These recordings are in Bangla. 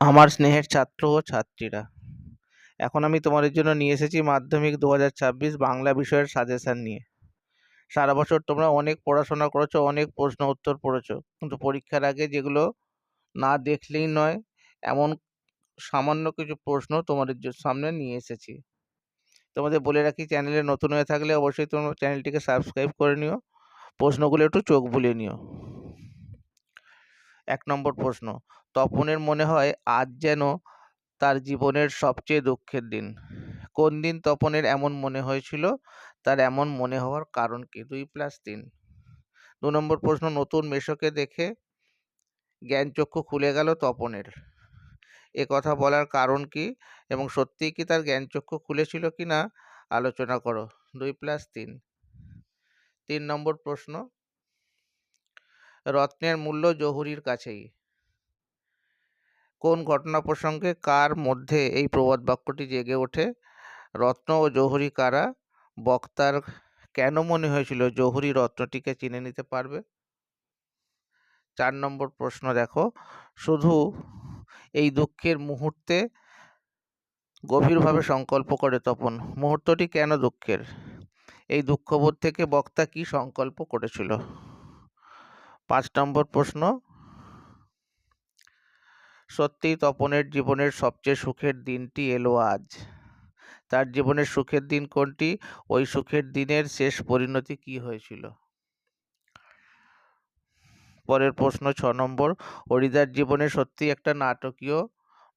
আমার স্নেহের ছাত্র ও ছাত্রীরা। এখন আমি তোমাদের জন্য নিয়ে এসেছি মাধ্যমিক দু হাজার ছাব্বিশ বাংলা বিষয়ের সাজেশান নিয়ে। সারা বছর তোমরা অনেক পড়াশোনা করেছ, অনেক প্রশ্ন উত্তর পড়েছো, কিন্তু পরীক্ষার আগে যেগুলো না দেখলেই নয়, এমন সামান্য কিছু প্রশ্ন তোমাদের সামনে নিয়ে এসেছি। তোমাদের বলে রাখি চ্যানেলে নতুন হয়ে থাকলে অবশ্যই তোমরা চ্যানেলটিকে সাবস্ক্রাইব করে নিও। প্রশ্নগুলো একটু চোখ বুলিয়ে নিও। এক নম্বর প্রশ্ন তপনের মনে হয় আজ যেন তার জীবনের সবচেয়ে দুঃখের দিন। কোন দিন তপনের এমন মনে হয়েছিল? তার এমন মনে হওয়ার কারণ কি? দুই প্লাস তিন। দু নম্বর প্রশ্ন, নতুন মেশোকে দেখে জ্ঞানচক্ষু খুলে গেল তপনের। এ কথা বলার কারণ কি এবং সত্যিই কি তার জ্ঞানচক্ষু খুলেছিল কি না, আলোচনা করো। দুই প্লাস তিন। তিন নম্বর প্রশ্ন, রত্নের মূল্য জহুরির কাছেই। কোন ঘটনা প্রসঙ্গে কার মধ্যে এই প্রবাদ বাক্যটি জেগে ওঠে? রত্ন ও জহুরি কারা? বক্তার কেন মনে হয়েছিল জহুরি রত্নটিকে চিনে নিতে পারবে? চার নম্বর প্রশ্ন দেখো। শুধু এই দুঃখের মুহূর্তে গভীরভাবে সংকল্প করে তপন, মুহূর্তটি কেন দুঃখের? এই দুঃখবোধ থেকে বক্তা কি সংকল্প করেছিল? পাঁচ নম্বর প্রশ্ন সত্যিই তপনের জীবনের সবচেয়ে সুখের দিনটি এলো আজ। তার জীবনের সুখের দিন কোনটি? ওই সুখের দিনের শেষ পরিণতি কি হয়েছিল? পরের প্রশ্ন ছ নম্বর, হরিদার জীবনে সত্যি একটা নাটকীয়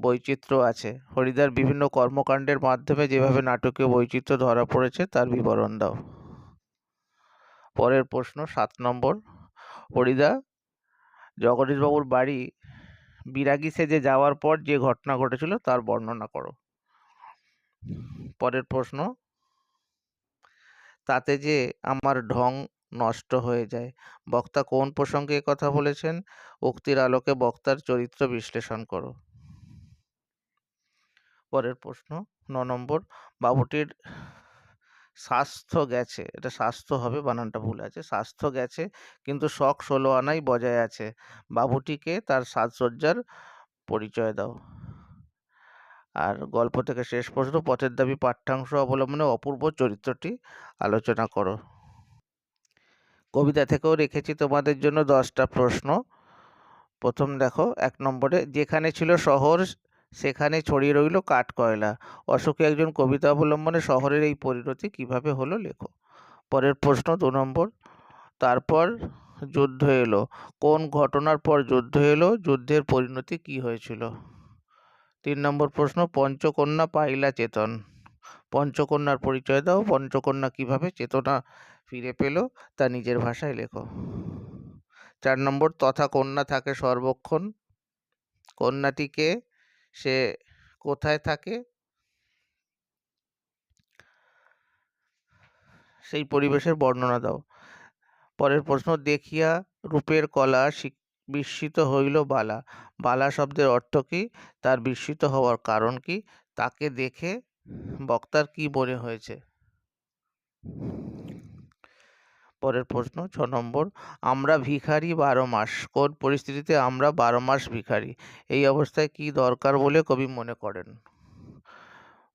বৈচিত্র্য আছে। হরিদার বিভিন্ন কর্মকাণ্ডের মাধ্যমে যেভাবে নাটকীয় বৈচিত্র্য ধরা পড়েছে, তার বিবরণ দাও। পরের প্রশ্ন সাত নম্বর, হরিদা জগদীশবাবুর বাড়ি বিরাগী সেজে যাওয়ার পর যে ঘটনা ঘটেছিল তার বর্ণনা করো। পরের প্রশ্ন, তাতে যে আমার ঢং নষ্ট হয়ে যায়, বক্তা কোন প্রসঙ্গে কথা বলেছেন? উক্তির আলোকে বক্তার চরিত্র বিশ্লেষণ করো। পরের প্রশ্ন, ন নম্বর, বাবুটির স্বাস্থ্য গেছে। এটা স্বাস্থ্য হবে বানানটা ভুল আছে। স্বাস্থ্য গেছে কিন্তু শখ ষোলো আনাই বজায় আছে। বাবুটিকে তার সাজসজ্জার পরিচয় দাও। আর গল্প থেকে শেষ প্রশ্ন, পথের দাবি, পাঠ্যাংশ অবলম্বনে অপূর্ব চরিত্রটি আলোচনা করো। কবিতা থেকেও রেখেছি তোমাদের জন্য দশটা প্রশ্ন। প্রথম দেখো, এক নম্বরে, যেখানে ছিল শহর সেখানে ছড়িয়ে রইল কাঠ কয়লা অশোকে একজন কবিতা অবলম্বনে শহরের এই পরিণতি কীভাবে হলো লেখো। পরের প্রশ্ন দু নম্বর। তারপর যুদ্ধ এলো। কোন ঘটনার পর যুদ্ধ এলো? যুদ্ধের পরিণতি কি হয়েছিল? তিন নম্বর প্রশ্ন। পঞ্চকন্যা পাইলা চেতন। পঞ্চকন্যার পরিচয় দাও। পঞ্চকন্যা কীভাবে চেতনা ফিরে পেল তা নিজের ভাষায় লেখো। চার নম্বর। তথা কন্যা থাকে সর্বক্ষণ। কন্যাটিকে সে কোথায় থাকে? সেই পরিবেশের বর্ণনা দাও। পরের প্রশ্ন, দেখিয়া রূপের কলা বিস্মিত হইল বালা। বালা শব্দের অর্থ কি? তার বিস্মিত হওয়ার কারণ কি? তাকে দেখে বক্তার কি মনে হয়েছে? পরের প্রশ্ন, ছ নম্বর, আমরা ভিখারি বারো মাস, কোন পরিস্থিতিতে আমরা বারো মাস ভিখারি? এই অবস্থায় কি দরকার বলে কবি মনে করেন?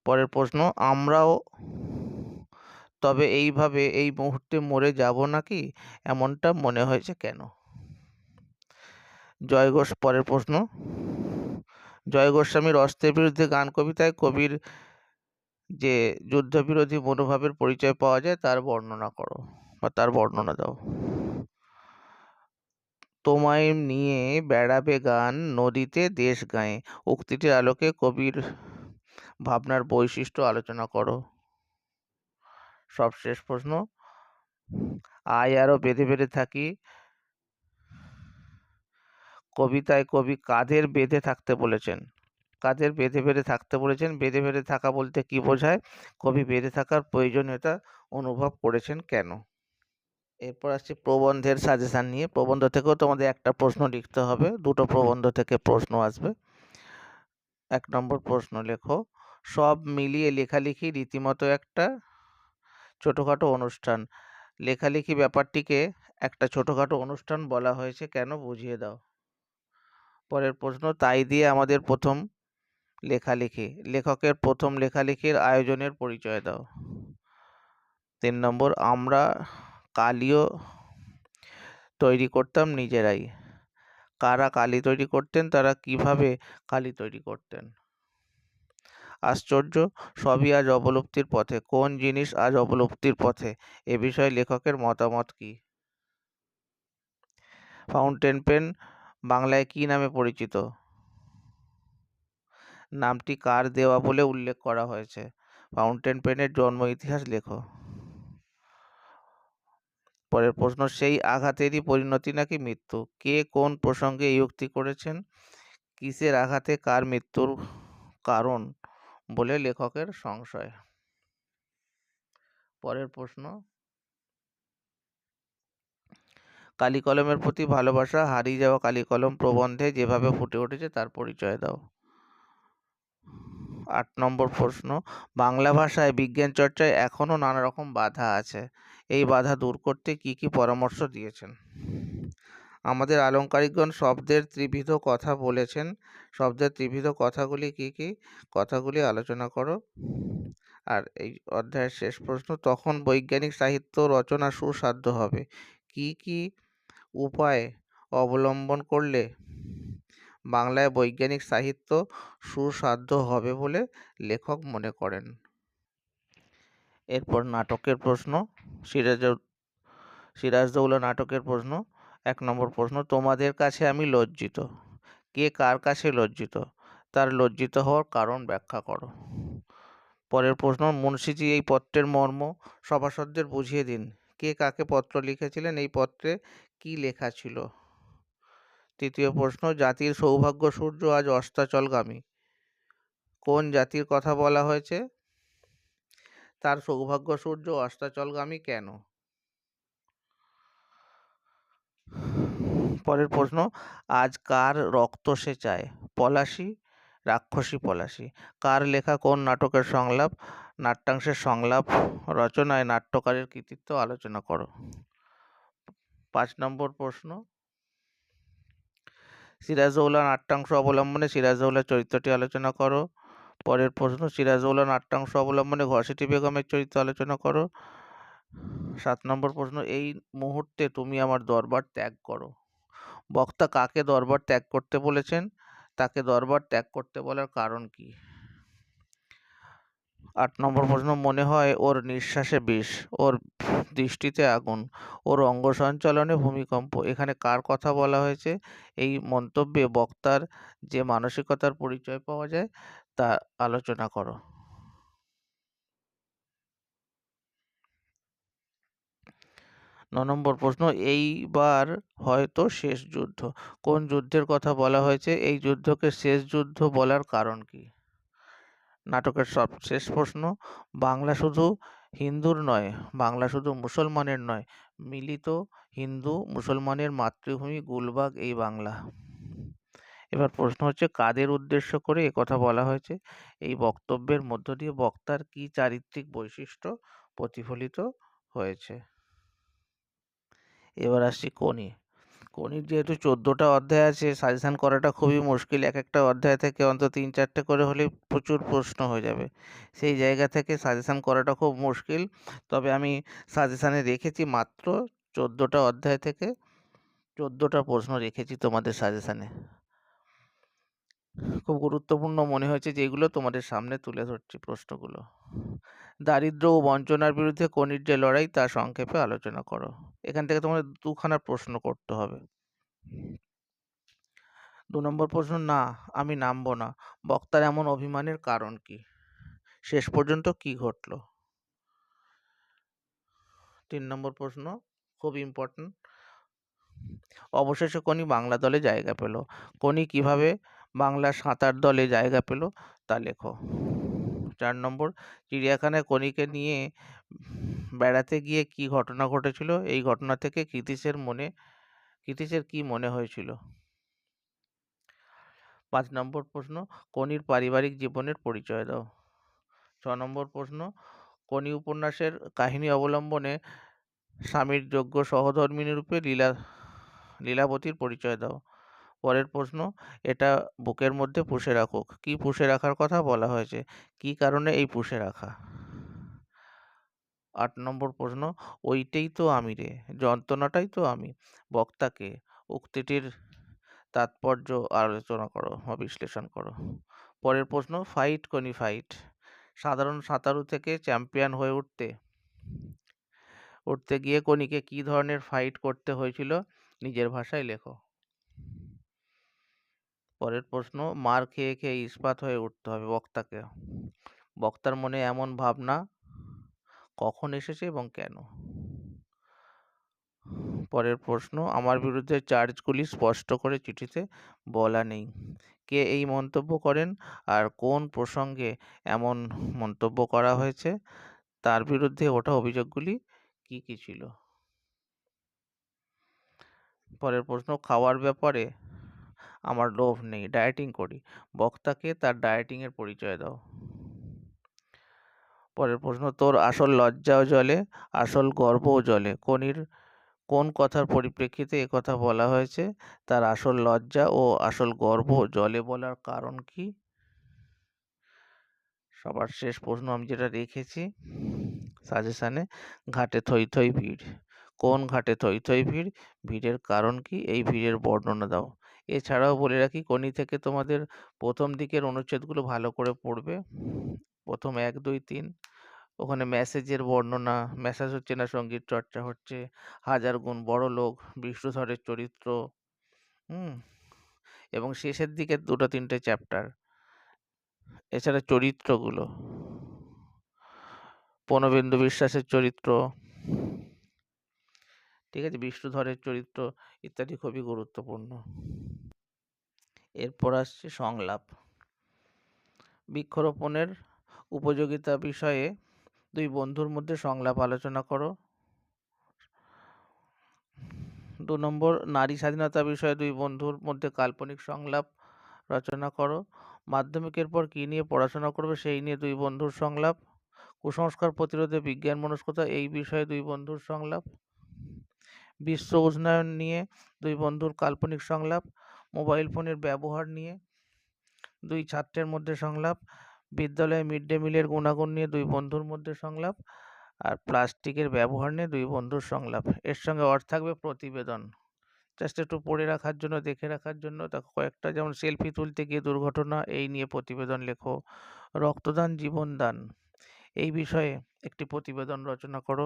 পরের প্রশ্ন, আমরাও তবে এইভাবে এই মুহূর্তে মরে যাব নাকি? এমনটা মনে হয়েছে কেন? জয় ঘোষ, পরের প্রশ্ন, জয় গোস্বামীর অস্ত্রের বিরুদ্ধে গান কবিতায় কবির যে যুদ্ধবিরোধী মনোভাবের পরিচয় পাওয়া যায় তার বর্ণনা করো। বা তার বর্ণনা দাও। তোমায় নিয়ে বেড়াবে গান, নদীতে দেশ গায়ে। উক্তিটির আলোকে কবির ভাবনার বৈশিষ্ট্য আলোচনা করো। সবশেষ প্রশ্ন, আয় আরও বেঁধে বেঁধে থাকি। কবিতায় কবি কাদের বেঁধে থাকতে বলেছেন? কাদের বেঁধে বেঁধে থাকতে বলেছেন? বেঁধে বেঁধে থাকা বলতে কি বোঝায়? কবি বেঁধে থাকার প্রয়োজনীয়তা অনুভব করেছেন কেন? এরপর আসছে প্রবন্ধের সাজেশান নিয়ে। প্রবন্ধ থেকেও তোমাদের একটা প্রশ্ন লিখতে হবে। দুটো প্রবন্ধ থেকে প্রশ্ন আসবে। এক নম্বর প্রশ্ন লেখো সব মিলিয়ে লেখালেখি রীতিমতো একটা ছোটোখাটো অনুষ্ঠান। লেখালেখি ব্যাপারটিকে একটা ছোটোখাটো অনুষ্ঠান বলা হয়েছে কেন বুঝিয়ে দাও? পরের প্রশ্ন তাই দিয়ে আমাদের প্রথম লেখালেখি। লেখকের প্রথম লেখালেখির আয়োজনের পরিচয় দাও। তিন নম্বর আমরা কালিও তৈরি করতাম নিজেরাই। কারা কালি তৈরি করতেন, তারা কীভাবে কালি তৈরি করতেন? আশ্চর্য, সবই আজ অবলুপ্তির পথে। কোন জিনিস আজ অবলুপ্তির পথে? এ বিষয়ে লেখকের মতামত কি? ফাউন্টেন পেন বাংলায় কি নামে পরিচিত? নামটি কার দেওয়া বলে উল্লেখ করা হয়েছে? ফাউন্টেন পেনের জন্ম ইতিহাস লেখো। পরের প্রশ্ন, সেই আঘাতেরই পরিণতি নাকি মৃত্যু? কে কোন প্রসঙ্গে এই উক্তি করেছেন? কিসের আঘাতে কার মৃত্যুর কারণ? বলে লেখকের সংশয়। পরের প্রশ্ন, কালিকলমের প্রতি ভালোবাসা, হারিয়ে যাওয়া কালিকলম প্রবন্ধে যেভাবে ফুটে উঠেছে তার পরিচয় দাও। আট নম্বর প্রশ্ন, বাংলা ভাষায় বিজ্ঞান চর্চায় এখনও নানা রকম বাধা আছে। এই বাধা দূর করতে কি কি পরামর্শ দিয়েছেন? আমাদের আলংকারিকগণ শব্দের ত্রিবিধ কথা বলেছেন। শব্দের ত্রিবিধ কথাগুলি কি কি? কথাগুলি আলোচনা করো। আর এই অধ্যায়ের শেষ প্রশ্ন, তখন বৈজ্ঞানিক সাহিত্য রচনা সুসাধ্য হবে। কি কি উপায় অবলম্বন করলে বাংলায় বৈজ্ঞানিক সাহিত্য সুসাধ্য হবে বলে লেখক মনে করেন? এরপর নাটকের প্রশ্ন সিরাজ সিরাজদৌল্লা নাটকের প্রশ্ন, এক নম্বর প্রশ্ন, তোমাদের কাছে আমি লজ্জিত। কে কার কাছে লজ্জিত? তার লজ্জিত হওয়ার কারণ ব্যাখ্যা করো। পরের প্রশ্ন, মুন্সিজি, এই পত্রের মর্ম সভাসদদের বুঝিয়ে দিন। কে কাকে পত্র লিখেছিলেন? এই পত্রে কি লেখা ছিল? তৃতীয় প্রশ্ন, জাতির সৌভাগ্য সূর্য আজ অস্তাচলগামী। কোন জাতির কথা বলা হয়েছে? তার সৌভাগ্য, সূর্য অস্তাচলগামী কেন? পরের প্রশ্ন, আজ কার রক্ত সে চায়? পলাশী? রাক্ষসী পলাশী। কার লেখা কোন নাটকের সংলাপ? নাট্যাংশের সংলাপ, রচনায় নাট্যকারের কৃতিত্ব আলোচনা করো। পাঁচ নম্বর প্রশ্ন। সিরাজউল্লাহ নাট্যাংশ অবলম্বনে সিরাজউল্লাহ চরিত্রটি আলোচনা করো। পরের প্রশ্ন সিরাজউল্লাহ নাট্যাংশ অবলম্বনে ঘসিটি বেগমের চরিত্র আলোচনা করো। সাত নম্বর প্রশ্ন, এই মুহূর্তে তুমি আমার দরবার ত্যাগ করো। বক্তা কাকে দরবার ত্যাগ করতে বলেছেন? তাকে দরবার ত্যাগ করতে বলার কারণ কি? আট নম্বর প্রশ্ন, মনে হয় ওর নিঃশ্বাসে বিষ, ওর দৃষ্টিতে আগুন, ওর অঙ্গ সঞ্চালনে ভূমিকম্প। এখানে কার কথা বলা হয়েছে? এই মন্তব্যে বক্তার যে মানসিকতার পরিচয় পাওয়া যায় তা আলোচনা করো। ন নম্বর প্রশ্ন, এইবার হয়তো শেষ যুদ্ধ। কোন যুদ্ধের কথা বলা হয়েছে? এই যুদ্ধকে শেষ যুদ্ধ বলার কারণ কি? নাটকের সব শেষ প্রশ্ন, বাংলা শুধু হিন্দুর নয়, বাংলা শুধু মুসলমানের নয়, মিলিত হিন্দু মুসলমানের মাতৃভূমি গুলবাগ, এই বাংলা। এবার প্রশ্ন হচ্ছে, কাদের উদ্দেশ্য করে এ কথা বলা হয়েছে? এই বক্তব্যের মধ্য দিয়ে বক্তার কি চারিত্রিক বৈশিষ্ট্য প্রতিফলিত হয়েছে? এবার আসছি কোনি কোনির যেহেতু চোদ্দোটা অধ্যায় আছে, সাজেশান করাটা খুবই মুশকিল। এক একটা অধ্যায় থেকে অন্তত তিন চারটে করে হলে প্রচুর প্রশ্ন হয়ে যাবে। সেই জায়গা থেকে সাজেশান করাটা খুব মুশকিল। তবে আমি সাজেশানে রেখেছি মাত্র চোদ্দোটা অধ্যায় থেকে চোদ্দোটা প্রশ্ন রেখেছি তোমাদের সাজেশানে। খুব গুরুত্বপূর্ণ মনে হয়েছে যেগুলো তোমাদের সামনে তুলে ধরছি প্রশ্নগুলো। দারিদ্র ও বঞ্চনার বিরুদ্ধে কনির যে লড়াই, তা সংক্ষেপে আলোচনা করো। এখান থেকে তোমাদের দুখানা প্রশ্ন করতে হবে। দু নম্বর প্রশ্ন, না, আমি নামবো না। বক্তার এমন অভিমানের কারণ কি? শেষ পর্যন্ত কি ঘটলো? তিন নম্বর প্রশ্ন, খুব ইম্পর্টেন্ট অবশেষে কোনি বাংলা দলে জায়গা পেল। কোনি কীভাবে বাংলা সাঁতার দলে জায়গা পেল, তা লেখো। চার নম্বর চিড়িয়াখানায় কনিকে নিয়ে বেড়াতে গিয়ে কি ঘটনা ঘটেছিল? এই ঘটনা থেকে কৃতিশের মনে কৃতিশের কি মনে হয়েছিল? পাঁচ নম্বর প্রশ্ন কনির পারিবারিক জীবনের পরিচয় দাও। ছ নম্বর প্রশ্ন কনি উপন্যাসের কাহিনী অবলম্বনে স্বামীর যোগ্য সহধর্মিনী রূপে লীলা, লীলাবতীর পরিচয় দাও। পরের প্রশ্ন, এটা বুকের মধ্যে পুষে রাখুক। কি পুষে রাখার কথা বলা হয়েছে? কি কারণে এই পুষে রাখা? আট নম্বর প্রশ্ন, ওইটাই তো আমি রে, যন্ত্রণাটাই তো আমি। বক্তাকে, উক্তিটির তাৎপর্য আলোচনা করো বা বিশ্লেষণ করো। পরের প্রশ্ন, ফাইট কনি ফাইট? সাধারণ সাঁতারু থেকে চ্যাম্পিয়ন হয়ে উঠতে উঠতে গিয়ে কনিকে কি ধরনের ফাইট করতে হয়েছিল? নিজের ভাষায় লেখো। পরের প্রশ্ন, মার খেয়ে খেয়ে ইস্পাত হয়ে উঠতে হবে বক্তাকে। বক্তার মনে এমন ভাবনা, কখন এসেছে এবং কেন? পরের প্রশ্ন, আমার বিরুদ্ধে চার্জগুলি স্পষ্ট করে চিঠিতে বলা নেই। কে এই মন্তব্য করেন? আর কোন প্রসঙ্গে এমন মন্তব্য করা হয়েছে? তার বিরুদ্ধে ওঠা অভিযোগগুলি কি কি ছিল? পরের প্রশ্ন, খাওয়ার ব্যাপারে আমার লোভ নেই ডায়েটিং করি। বক্তাকে তার ডায়েটিংয়ের পরিচয় দাও। পরের প্রশ্ন, তোর আসল লজ্জাও জলে আসল গর্বও জলে কনির, কোন কথার পরিপ্রেক্ষিতে কথা বলা হয়েছে? তার আসল লজ্জা ও আসল গর্ব জলে বলার কারণ কি? সবার শেষ প্রশ্ন আমি যেটা রেখেছি সাজেশানে, ঘাটে থই থই ভিড়। কোন ঘাটে থই থই ভিড়? ভিড়ের কারণ কি? এই ভিড়ের বর্ণনা দাও। এছাড়াও বলে রাখি কোনি থেকে তোমাদের প্রথম দিকের অনুচ্ছেদগুলো ভালো করে পড়বে। প্রথম এক, দুই, তিন। ওখানে মেসেজের বর্ণনা, মেসেজ হচ্ছে না সংগীত চর্চা হচ্ছে, হাজার গুণ বড় লোক, বিষ্ণুধরের চরিত্র, হুম? এবং শেষের দিকে দুটো, তিনটে চ্যাপ্টার। এছাড়া চরিত্রগুলো। পনবেন্দু বিশ্বাসের চরিত্র। ঠিক আছে? বিষ্ণুধরের চরিত্র ইত্যাদি খুবই গুরুত্বপূর্ণ। এরপর আসছে সংলাপ। বৃক্ষরোপণের উপযোগিতা বিষয়ে দুই বন্ধুর মধ্যে সংলাপ আলোচনা করো। দু নম্বর, নারী স্বাধীনতা বিষয়ে দুই বন্ধুর মধ্যে কাল্পনিক সংলাপ রচনা করো। মাধ্যমিকের পর কী নিয়ে পড়াশোনা করবে সেই নিয়ে দুই বন্ধুর সংলাপ। কুসংস্কার প্রতিরোধে বিজ্ঞান, মনস্কতা এই বিষয়ে দুই বন্ধুর সংলাপ। বিশ্ব উষ্ণায়ন নিয়ে দুই বন্ধুর কাল্পনিক সংলাপ। মোবাইল ফোনের ব্যবহার নিয়ে, দুই ছাত্রের মধ্যে সংলাপ, বিদ্যালয়ে মিড ডে মিলের গুণাগুণ নিয়ে দুই বন্ধুর মধ্যে সংলাপ, আর প্লাস্টিকের ব্যবহার নিয়ে দুই বন্ধুর সংলাপ। এর সঙ্গে অর্থ থাকবে প্রতিবেদন। জাস্ট একটু পড়ে রাখার জন্য, দেখে রাখার জন্য, দেখো কয়েকটা যেমন সেলফি তুলতে গিয়ে দুর্ঘটনা, এই নিয়ে প্রতিবেদন লেখো। রক্তদান জীবনদান এই বিষয়ে একটি প্রতিবেদন রচনা করো।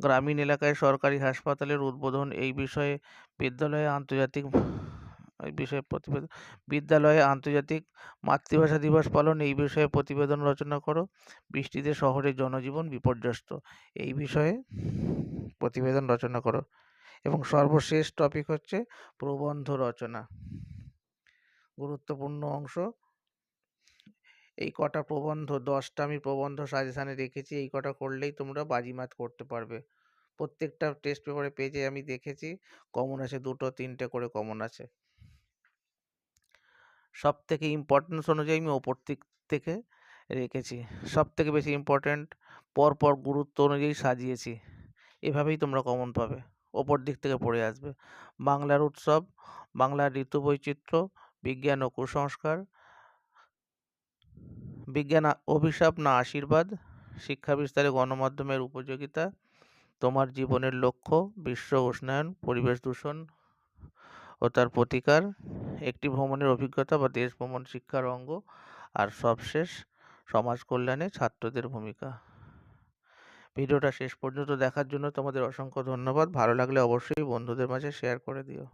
গ্রামীণ এলাকায় সরকারি হাসপাতালের উদ্বোধন, এই বিষয়ে বিদ্যালয়ে আন্তর্জাতিক বিষয়ে প্রতিবেদন বিদ্যালয়ে আন্তর্জাতিক মাতৃভাষা দিবস পালন, এই বিষয়ে প্রতিবেদন রচনা করো। বৃষ্টিতে শহরের জনজীবন বিপর্যস্ত, এই বিষয়ে প্রতিবেদন রচনা করো। এবং সর্বশেষ টপিক হচ্ছে প্রবন্ধ রচনা। গুরুত্বপূর্ণ অংশ। এই কটা প্রবন্ধ, দশটা আমি প্রবন্ধ সাজেশানে রেখেছি, এই কটা করলেই তোমরা বাজিমাত করতে পারবে। প্রত্যেকটা টেস্ট পেপারে পেজে আমি দেখেছি কমন আছে দুটো, তিনটে করে কমন আছে। সব থেকে ইম্পর্টেন্স অনুযায়ী আমি ওপর দিক থেকে রেখেছি। সব থেকে বেশি ইম্পর্ট্যান্ট পরপর গুরুত্ব অনুযায়ী সাজিয়েছি। এভাবেই তোমরা কমন পাবে। ওপর দিক থেকে পড়ে আসবে। বাংলার উৎসব, বাংলার ঋতু বৈচিত্র্য বিজ্ঞান ও কুসংস্কার, বিজ্ঞান অভিশাপ না আশীর্বাদ, শিক্ষা বিস্তারে গণমাধ্যমের উপযোগিতা, তোমার জীবনের লক্ষ্য, বিশ্ব উষ্ণায়ন, পরিবেশ দূষণ ও তার প্রতিকার, একটি ভ্রমণের অভিজ্ঞতা বা দেশ ভ্রমণ শিক্ষার অঙ্গ আর সবশেষ সমাজ কল্যাণে ছাত্রদের ভূমিকা। ভিডিওটা শেষ পর্যন্ত দেখার জন্য তোমাদের অসংখ্য ধন্যবাদ। ভালো লাগলে অবশ্যই বন্ধুদের মাঝে শেয়ার করে দিও।